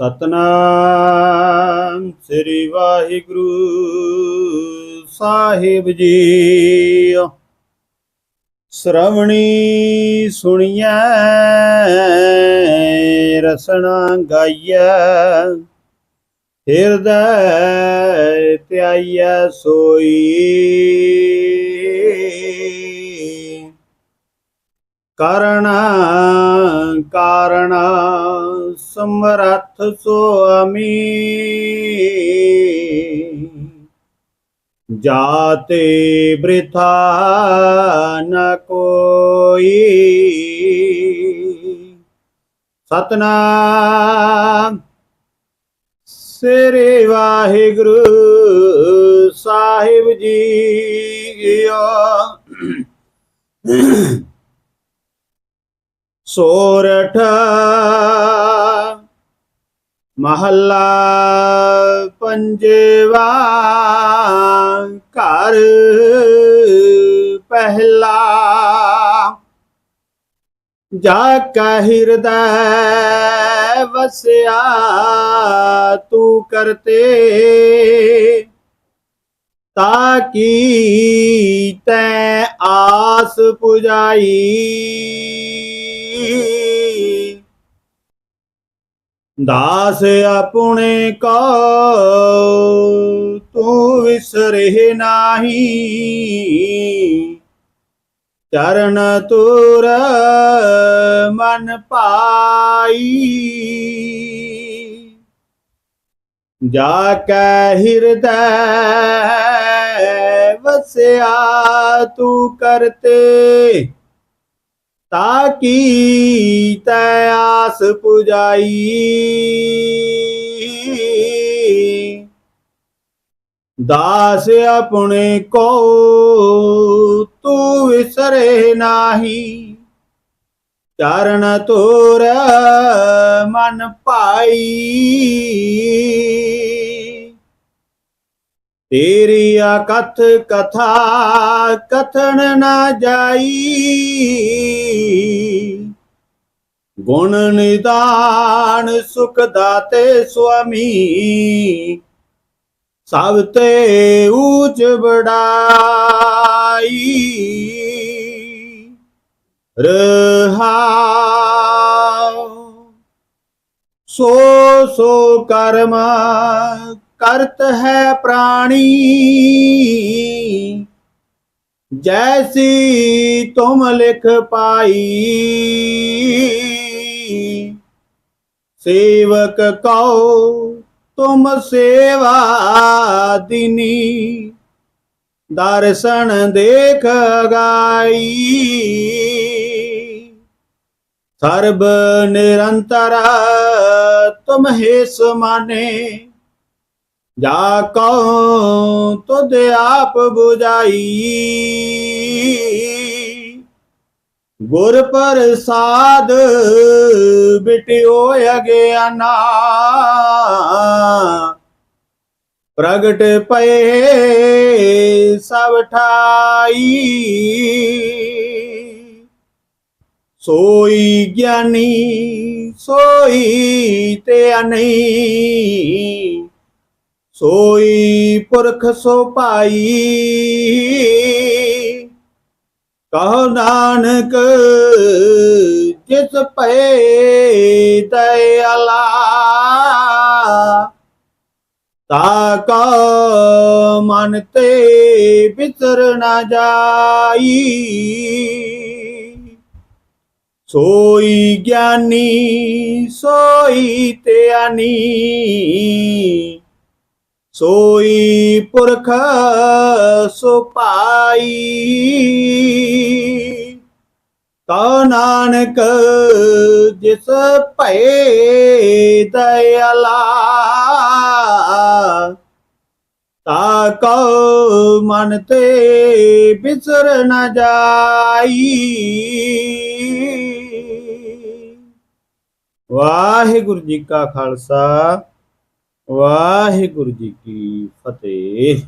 ਸਤਨਾਮ ਸ੍ਰੀ ਵਾਹਿਗੁਰੂ ਸਾਹਿਬ ਜੀ ਸ੍ਰਵਣੀ ਸੁਣੀਐ ਰਸਨਾ ਗਾਈਐ ਹਿਰਦੈ ਧਿਆਈਐ ਸੋਈ। ਕਰਣਾ ਕਾਰਣ ਸਮਰੱਥ ਸੁਆਮੀ ਜਾਤੇ ਬ੍ਰਿਥਾ ਨ ਕੋਈ। ਸਤਨਾਮ। ਸ੍ਰੀ ਵਾਹਿਗੁਰੂ ਸਾਹਿਬ ਜੀਓ ਸੋਰਠ ਮਹੱਲਾ ਪੰਜਵਾ ਘਰ ਪਹਿਲਾ। ਜਾ ਕਾ ਹਿਰਦੈ ਵਸਿਆ, ਤੂੰ ਕਰਤੇ ਤਾਕੀ ਤੈ ਆਸ ਪੁਜਾਈ। ਦਾਸ ਆਪਣੇ ਕੋ ਤੂੰ ਵਿਸਰੇ ਨਾਹੀ। ਚਰਨ ਤੁਰ ਮਨ ਪਾਈ। ਜਾ ਕੈ ਹਿਰਦੈ ਵਸਿਆ ਤੂੰ ਕਰਤੇ। ਤਾਕੀ ਤੈ ਆਸ ਪੁਜਾਈ। ਦਾਸ ਆਪਣੇ ਕੋ ਤੂੰ ਵਿਸਰੇ ਨਾਹੀ। ਚਰਨ ਤੋਰ ਮਨ ਪਾਈ। ਤੇਰੀ ਅਕਥ ਕਥਾ ਕਥਨ ਨਾ ਜਾਈ। ਗੁਣ ਨਿਦਾਨ ਸੁਖ ਦਾਤੇ ਸੁਆਮੀ। ਸਭ ਤੇ ਊਚ ਬੜਾਈ ਰਹਾਉ। ਸੋ ਸੋ ਕਰਮ ਕਰਤ ਹੈ ਪ੍ਰਾਣੀ। ਜੈਸੀ ਤੁਮ ਲਿਖ ਪਾਈ। ਸੇਵਕ ਕਉ ਤੁਮ ਸੇਵਾ ਦਿਨੀ। ਦਰਸ਼ਨ ਦੇਖ ਗਾਈ। ਸਰਬ ਨਿਰੰਤਰ ਤੁਮ ਹੈ ਸਮਾਨੇ। ਜਾ ਕਉ ਤੁਧ ਆਪ 부ਜਾਈ ਗੁਰ ਪ੍ਰਸਾਦ ਬਿਟਿਓ ਅਗਿਆਨਾ। ਪ੍ਰਗਟ ਪਏ ਸਭ ਠਾਈ। ਸੋਈ ਗਿਆਨੀ, ਸੋਈ ਤੇ ਅਨਈ ਸੋਈ ਪੁਰਖ ਸੋ ਪਾਈ ਕਹ ਨਾਨਕ, ਜਿਸ ਪਏ ਦਇਆਲਾ, ਤਾ ਕਾ ਮਨ ਤੇ ਵਿਸਰ ਨਾ ਜਾਈ। ਸੋਈ ਗਿਆਨੀ, ਸੋਈ ਧਿਆਨੀ ਸੋਈ ਪੁਰਖ ਸੋ ਪਾਈ। ਤਾ ਨਾਨਕ ਜਿਸ ਭਏ ਦਇਆਲਾ। ਤਾ ਕਉ ਮਨ ਤੇ ਬਿਸਰ ਨ ਜਾਈ। ਵਾਹਿਗੁਰੂ ਜੀ ਕਾ ਖਾਲਸਾ। ਵਾਹਿਗੁਰੂ ਜੀ ਕੀ ਫਤਿਹ।